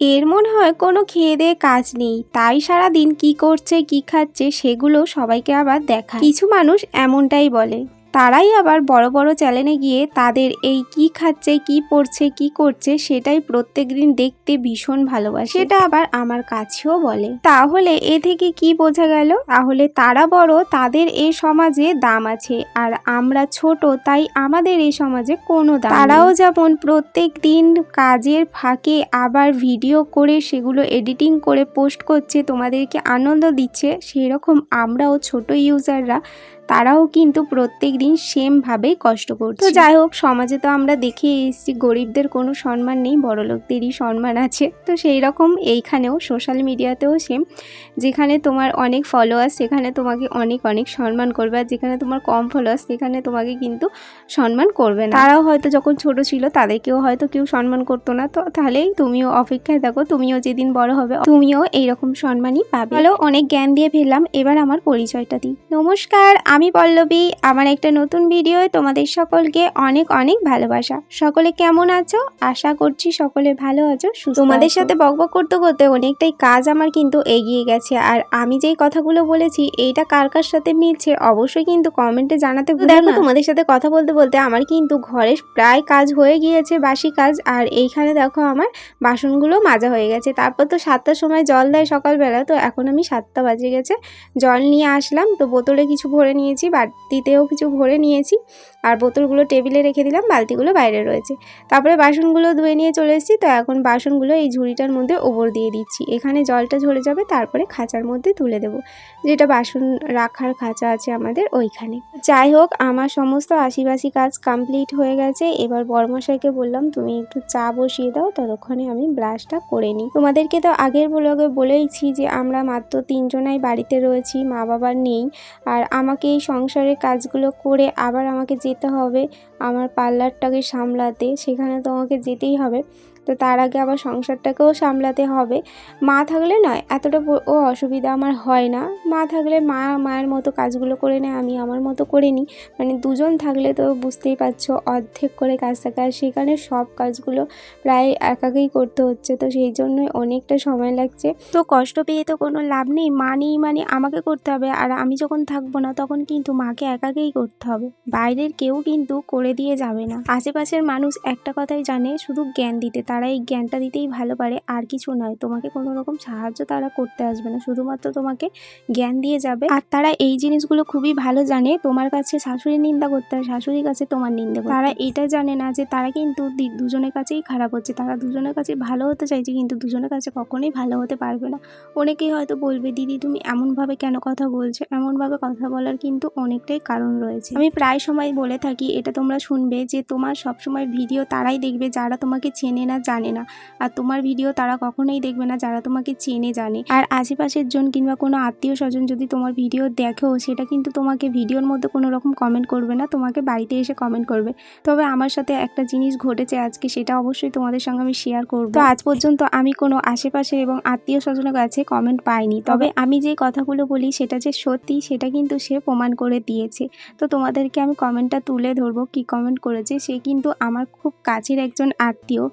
এর মনে হয় কোনো খেয়ে দেয়ে কাজ নেই। তাই সারা দিন কি করছে, কি খাচ্ছে, সেগুলো সবাইকে আবার দেখা কিছু মানুষ এমনটাই বলে। তারাই আবার বড় বড় চ্যানেলে গিয়ে তাদের এই কি খাচ্ছে, কি পড়ছে, কি করছে সেটাই প্রত্যেক দিন দেখতে ভীষণ ভালোবাসে। সেটা আবার আমার কাছেও বলে। তাহলে এ থেকে কি বোঝা গেল? তাহলে তারা বড়, তাদের এই সমাজে দাম আছে আর আমরা ছোট, তাই আমাদের এই সমাজে কোনো দাম তারাও যেমন প্রত্যেক দিন কাজের ফাঁকে আবার ভিডিও করে সেগুলো এডিটিং করে পোস্ট করছে, তোমাদেরকে আনন্দ দিচ্ছে, সেরকম আমরাও ছোট ইউজাররা, তারাও কিন্তু প্রত্যেক দিন সেমভাবেই কষ্ট করছে। তো যাই হোক, সমাজে তো আমরা দেখে এসেছি, গরিবদের কোনো সম্মান নেই, বড়লোকদেরই সম্মান আছে। তো সেই রকম এইখানেও সোশ্যাল মিডিয়াতেও সেম যেখানে তোমার অনেক ফলোয়ার্স সেখানে তোমাকে অনেক অনেক সম্মান করবে, আর যেখানে তোমার কম ফলোয়ার্স সেখানে তোমাকে কিন্তু সম্মান করবে না। তারাও হয়তো যখন ছোট ছিল, তাদেরকেও হয়তো কেউ সম্মান করতো না। তো তাহলেই তুমিও অপেক্ষায় থাকো, তুমিও যেদিন বড় হবে, তুমিও এইরকম সম্মানই পাবে। হ্যালো অনেক জ্ঞান দিয়ে ফেললাম এবার আমার পরিচয়টা দিই। নমস্কার, আমি পল্লবী, আমার একটা নতুন ভিডিও তোমাদের সকলকে অনেক অনেক ভালোবাসা। সকলে কেমন আছো? আশা করছি সকলে ভালো আছো তোমাদের সাথে বকবক করতে করতে অনেকটাই কাজ আমার কিন্তু এগিয়ে গেছে। আর আমি যেই কথাগুলো বলেছি এইটা কার কার সাথে মিলছে অবশ্যই কিন্তু কমেন্টে জানাতে দেখো তোমাদের সাথে কথা বলতে বলতে আমার কিন্তু ঘরে প্রায় কাজ হয়ে গিয়েছে বাসি কাজ। আর এইখানে দেখো আমার বাসনগুলো মাজা হয়ে গেছে। তারপর তো সাতটার সময় জল দেয় সকালবেলা তো এখন আমি সাতটা বাজে গেছে। জল নিয়ে আসলাম তো বোতলে কিছু ভরে নিয়েছি বালতিতেও কিছু ভরে নিয়েছি। আর বোতলগুলো টেবিলে রেখে দিলাম, বালতিগুলো বাইরে রয়েছে। তারপরে বাসনগুলো ধুয়ে নিয়ে চলে এসেছি, তো এখন বাসনগুলো এই ঝুড়িটার মধ্যে ওপর দিয়ে দিচ্ছি। এখানে জলটা ঝরে যাবে, তারপরে খাঁচার মধ্যে তুলে দেবো। যেটা বাসন রাখার খাঁচা আছে আমাদের ওইখানে। যাই হোক, আমার সমস্ত আশিবাসি কাজ কমপ্লিট হয়ে গেছে। এবার বড়মশাইকে বললাম, তুমি একটু চা বসিয়ে দাও, ততক্ষণে আমি ব্রাশটা করে নিই। তোমাদেরকে তো আগের ব্লগে বলেইছি যে, আমরা মাত্র তিনজনাই বাড়িতে রয়েছি মা বাবার নেই। আর আমাকে এই সংসারের কাজগুলো করে আবার আমাকে যেতে হবে, আমার পার্লারটাকে সামলাতে। সেখানে তো আমাকে যেতেই হবে। তো তার আগে আবার সংসারটাকেও সামলাতে হবে। মা থাকলে নয়, এতটা ও অসুবিধা আমার হয় না। মা থাকলে মা মায়ের মতো কাজগুলো করে নেয়, আমি আমার মতো করে নিই। মানে দুজন থাকলে তো বুঝতেই পারছ, অর্ধেক করে কাজ থাকে। আর সেখানে সব কাজগুলো প্রায় একাকেই করতে হচ্ছে। তো সেই জন্যই অনেকটা সময় লাগছে। তো কষ্ট পেয়ে তো কোনো লাভ নেই। মা নেই মানে আমাকে করতে হবে। আর আমি যখন থাকব না, তখন কিন্তু মাকে একাকেই করতে হবে। বাইরের কেউ কিন্তু করে দিয়ে যাবে না। আশেপাশের মানুষ একটা কথাই জানে শুধু জ্ঞান দিতে। তারা এই জ্ঞানটা দিতেই ভালো পারে আর কিছু নয়। তোমাকে কোনো রকম সাহায্য তারা করতে আসবে না। শুধুমাত্র তোমাকে জ্ঞান দিয়ে যাবে। আর তারা এই জিনিসগুলো খুবই ভালো জানে। তোমার কাছে শাশুড়ির নিন্দা করতে হয় শাশুড়ির কাছে তোমার নিন্দা করতে তারা এটা জানে না যে তারা কিন্তু দুজনের কাছেই খারাপ হচ্ছে। তারা দুজনের কাছে ভালো হতে চাইছে কিন্তু দুজনের কাছে কখনোই ভালো হতে পারবে না। অনেকেই হয়তো বলবে দিদি তুমি এমনভাবে কেন কথা বলছো? এমনভাবে কথা বলার কিন্তু অনেকটাই কারণ রয়েছে। আমি প্রায় সময় বলে থাকি এটা তোমরা শুনবে যে তোমার সবসময় ভিডিও তারাই দেখবে যারা তোমাকে চেনে না জানে না। আর তোমার ভিডিও তারা কখনোই দেখবে না যারা তোমাকে চেনে জানে। আর আশেপাশের জন কিংবা কোনো আত্মীয় স্বজন যদি তোমার ভিডিও দেখেও সেটা কিন্তু তোমাকে ভিডিওর মধ্যে কোনো রকম কমেন্ট করবে না তোমাকে বাড়িতে এসে কমেন্ট করবে। তবে আমার সাথে একটা জিনিস ঘটেছে আজকে সেটা অবশ্যই তোমাদের সঙ্গে আমি শেয়ার করব। তো আজ পর্যন্ত আমি কোনো আশেপাশে এবং আত্মীয় স্বজনের কাছে কমেন্ট পাইনি। তবে আমি যে কথাগুলো বলি সেটা যে সত্যি সেটা কিন্তু সে প্রমাণ করে দিয়েছে। তো তোমাদেরকে আমি কমেন্টটা তুলে ধরবো, কি কমেন্ট করেছে, সে কিন্তু আমার খুব কাছের একজন আত্মীয়।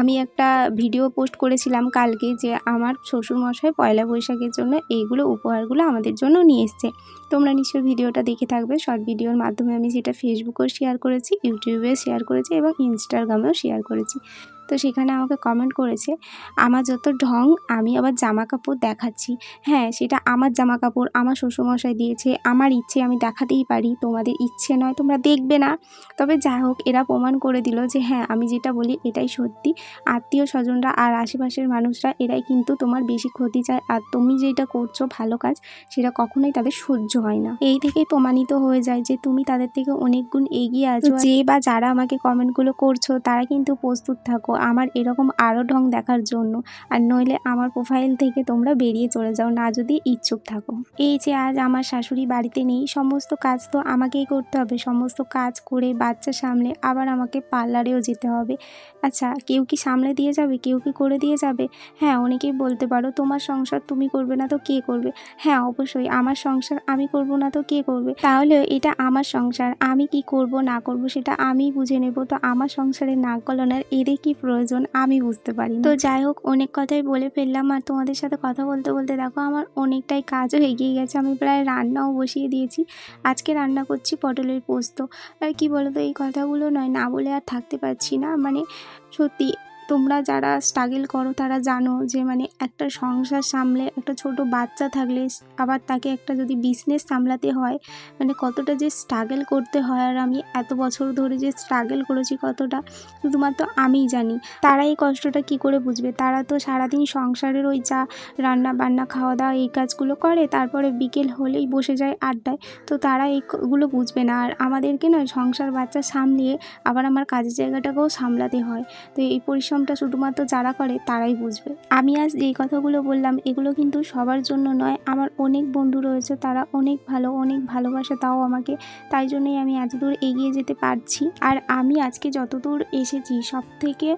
আমি একটা ভিডিও পোস্ট করেছিলাম কালকে যে আমার শ্বশুরমশাই পয়লা বৈশাখের জন্য এইগুলো উপহারগুলো আমাদের জন্য নিয়ে এসছে। তোমরা নিশ্চয়ই ভিডিওটা দেখে থাকবে শর্ট ভিডিওর মাধ্যমে আমি সেটা ফেসবুকেও শেয়ার করেছি ইউটিউবে শেয়ার করেছি এবং ইনস্টাগ্রামেও শেয়ার করেছি। তো সেখানে আমাকে কমেন্ট করেছে আমার যত ঢং আমি আবার জামা কাপড় দেখাচ্ছি। হ্যাঁ সেটা আমার জামা কাপড় আমার শ্বশুরমশাই দিয়েছে আমার ইচ্ছে আমি দেখাতেই পারি তোমাদের ইচ্ছে নয় তোমরা দেখবে না। তবে যাই হোক এরা প্রমাণ করে দিল যে হ্যাঁ আমি যেটা বলি এটাই সত্যি। আত্মীয় স্বজনরা আর আশেপাশের মানুষরা এরাই কিন্তু তোমার বেশি ক্ষতি চায়। আর তুমি যেটা করছ ভালো কাজ সেটা কখনোই তাদের সহ্য হয় না। এই থেকেই প্রমাণিত হয়ে যায় যে তুমি তাদের থেকে অনেক গুণ এগিয়ে আছো। যে বা যারা আমাকে কমেন্টগুলো করছ তারা কিন্তু প্রস্তুত থাকো। আমার এরকম আরও ঢং দেখার জন্য। আর নইলে আমার প্রোফাইল থেকে তোমরা বেরিয়ে চলে যাও না যদি ইচ্ছুক থাকো। এই যে আজ আমার শাশুড়ি বাড়িতে নেই, সমস্ত কাজ তো আমাকেই করতে হবে। সমস্ত কাজ করে বাচ্চা সামলে আবার আমাকে পার্লারেও যেতে হবে। আচ্ছা কেউ কি সামলে দিয়ে যাবে? কেউ কি করে দিয়ে যাবে? হ্যাঁ অনেকেই বলতে পারো, তোমার সংসার তুমি করবে না তো কে করবে? হ্যাঁ অবশ্যই, আমার সংসার আমি করব না তো কে করবে? তাহলে এটা আমার সংসার, আমি কি করব না করব সেটা আমি বুঝে নেব। তো আমার সংসারে নাক গলানোর এদের কি প্রয়োজন, আমি বুঝতে পারি তো যাই হোক, অনেক কথাই বলে ফেললাম আর তোমাদের সাথে কথা বলতে বলতে দেখো আমার অনেকটাই কাজও এগিয়ে গেছে। আমি প্রায় রান্নাও বসিয়ে দিয়েছি। আজকে রান্না করছি পটলের পোস্ত। আর কি বলো তো এই কথাগুলো নয়, না বলে আর থাকতে পারছি না। মানে সত্যি তোমরা যারা স্ট্রাগল করো, তারা জানো যে মানে একটা সংসার সামলে একটা ছোট বাচ্চা থাকলে আবার তাকে একটা যদি বিজনেস সামলাতে হয় মানে কতটা যে স্ট্রাগল করতে হয়। আর আমি এত বছর ধরে যে স্ট্রাগল করেছি কতটা, শুধুমাত্র আমিই জানি। তারা এই কষ্টটা কি করে বুঝবে? তারা তো সারাদিন সংসারের ওই যা রান্না বান্না খাওয়া দাওয়া এই কাজগুলো করে, তারপরে বিকেল হলেই বসে যায় আড্ডায়। তো তারা এইগুলো বুঝবে না। আর আমাদেরকে না সংসার বাচ্চা সামলিয়ে আবার আমার কাজের জায়গাটাকেও সামলাতে হয়। তো এই পরিশ্রমটা শুধুমাত্র যারা করে তারাই বুঝবে। আমি আজ এই কথাগুলো বললাম, এগুলো কিন্তু সবার জন্য নয়। আমার অনেক বন্ধু রয়েছে, তারা অনেক ভালো, অনেক ভালোবাসে তাও আমাকে। তাই জন্যই আমি এতদূর এগিয়ে যেতে পারছি। আর আমি আজকে যতদূর এসেছি সব থেকে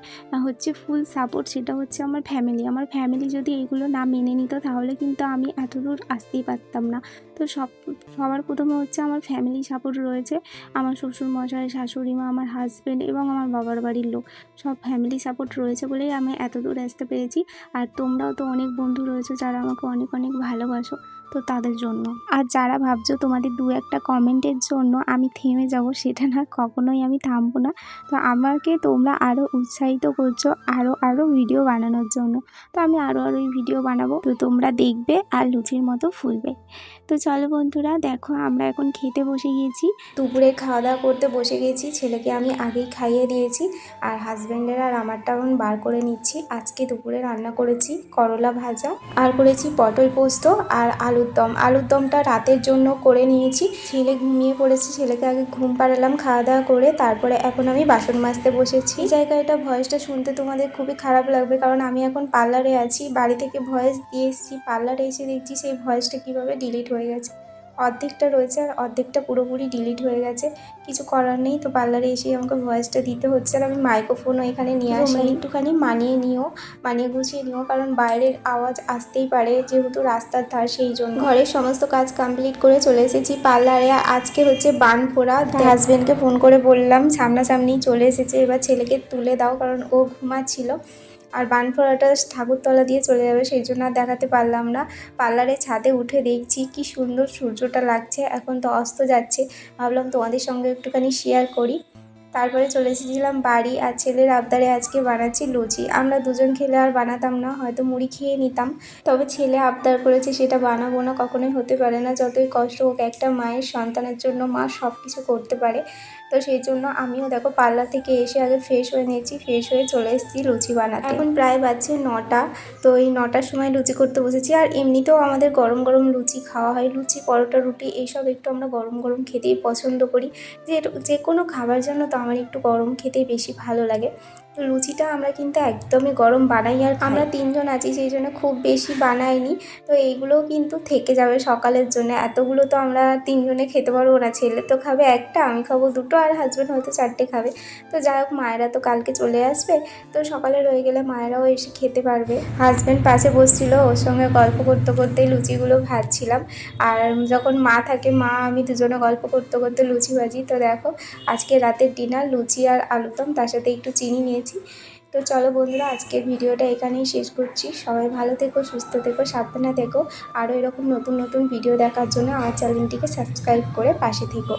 হচ্ছে ফুল সাপোর্ট সেটা হচ্ছে আমার ফ্যামিলি আমার ফ্যামিলি যদি এগুলো না মেনে নিত, তাহলে কিন্তু আমি এতদূর আসতেই পারতাম না। তো সব, সবার প্রথমে হচ্ছে আমার ফ্যামিলি সাপোর্ট রয়েছে। আমার শ্বশুর মশাই শাশুড়ি মা আমার হাজব্যান্ড এবং আমার বাবার বাড়ির লোক। সব ফ্যামিলি সাপোর্ট রয়েছে বলেই আমি এত দূর আসতে পেরেছি। আর তোমরাও তো অনেক বন্ধু রয়েছে যারা আমাকে অনেক অনেক ভালোবাসো, তো তাদের জন্য। আর যারা ভাবছ তোমাদের দু একটা কমেন্টের জন্য আমি থেমে যাব, সেটা না, কখনোই আমি থামবো না। তো আমাকে তোমরা আরও উৎসাহিত করছ আরও আরও ভিডিও বানানোর জন্য। তো আমি আরও আরও ভিডিও বানাবো। তো তোমরা দেখবে আর লুচির মতো ফুলবে। তো চলো বন্ধুরা, দেখো আমরা এখন খেতে বসে গিয়েছি। দুপুরে খাওয়া দাওয়া করতে বসে গেছি ছেলেকে আমি আগেই খাইয়ে দিয়েছি, আর হাজব্যান্ডের আর আমারটা এখন বার করে নিচ্ছি। আজকে দুপুরে রান্না করেছি করলা ভাজা, আর করেছি পটল পোস্ত, আর আলুর দম। আলুর দমটা রাতের জন্য করে নিয়েছি। ছেলে ঘুমিয়ে পড়েছে, ছেলেকে আগে ঘুম পাড়ালাম খাওয়া দাওয়া করে, তারপরে এখন আমি বাসন মাজতে বসেছি। এই জায়গাটা ভয়েসটা শুনতে তোমাদের খুবই খারাপ লাগবে, কারণ আমি এখন পার্লারে আছি, বাড়ি থেকে ভয়েস দিয়ে এসেছি, পার্লারে এসে দেখছি সেই ভয়েসটা কীভাবে ডিলিট হয়ে গেছে। অর্ধেকটা রয়েছে আর অর্ধেকটা পুরোপুরি ডিলিট হয়ে গেছে। কিছু করার নেই তো পার্লারে এসেই আমাকে ভয়েসটা দিতে হচ্ছে আর আমি মাইক্রোফোনও এখানে নিয়ে আসি একটুখানি মানিয়ে নিও। মানিয়ে গুছিয়ে নিও কারণ বাইরের আওয়াজ আসতেই পারে যেহেতু রাস্তার ধার সেই জন্য। ঘরের সমস্ত কাজ কমপ্লিট করে চলে এসেছি পার্লারে আজকে হচ্ছে বান ফোড়া হাজব্যান্ডকে ফোন করে বললাম সামনাসামনি চলে এসেছে। এবার ছেলেকে তুলে দাও কারণ ও ঘুমাচ্ছিল। আর বানফোড়াটা ঠাকুরতলা দিয়ে চলে যাবে, সেই জন্য আর দেখাতে পারলাম না। পার্লারে ছাদে উঠে দেখছি কি সুন্দর সূর্যটা লাগছে, এখন তো অস্ত যাচ্ছে। ভাবলাম তোমাদের সঙ্গে একটুখানি শেয়ার করি। তারপরে চলে এসেছিলাম বাড়ি, আর ছেলের আবদারে আজকে বানাচ্ছি লুচি। আমরা দুজন খেলে আর বানাতাম না, হয়তো মুড়ি খেয়ে নিতাম। তবে ছেলে আবদার করেছে সেটা বানাবো না, কখনোই হতে পারে না। যতই কষ্ট হোক, একটা মায়ের সন্তানের জন্য মা সব কিছু করতে পারে। তো সেই জন্য আমিও দেখো পার্লার থেকে এসে আগে ফ্রেশ হয়ে নিয়েছি ফ্রেশ হয়ে চলে এসেছি লুচি বানাতে। এখন প্রায় বাজছে নটা, তো এই নটার সময় লুচি করতে বসেছি। আর এমনিতেও আমাদের গরম গরম লুচি খাওয়া হয়, লুচি, পরোটা, রুটি, এইসব একটু আমরা গরম গরম খেতেই পছন্দ করি। যে যে কোনো খাবার জন্য তো আমার একটু গরম খেতেই বেশি ভালো লাগে। লুচিটা আমরা কিন্তু একদমই গরম বানাই আর আমরা তিনজন আছি সেই জন্য খুব বেশি বানাইনি। তো এইগুলোও কিন্তু থেকে যাবে সকালের জন্য। এতগুলো তো আমরা তিনজনে খেতে পারব না। ছেলে তো খাবে একটা আমি খাব দুটো আর হাজব্যান্ড হয়তো চারটে খাবে। তো যাই হোক মায়েরা তো কালকে চলে আসবে। তো সকালে রয়ে গেলে মায়েরাও এসে খেতে পারবে। হাজব্যান্ড পাশে বসছিল ওর সঙ্গে গল্প করতে করতেই লুচিগুলো ভাজছিলাম। আর যখন মা থাকে মা আমি দুজনে গল্প করতে করতে লুচি ভাজি। তো দেখো আজকে রাতের ডিনার লুচি আর আলুদম তার সাথে একটু চিনি নিয়েছি তো চলো বন্ধুরা, আজকের ভিডিওটা এখানেই শেষ করছি। সবাই ভালো থেকো, সুস্থ থেকো, সাবধানে থেকো। আরও এরকম নতুন নতুন ভিডিও দেখার জন্য আমার চ্যানেলটিকে সাবস্ক্রাইব করে পাশে থেকো।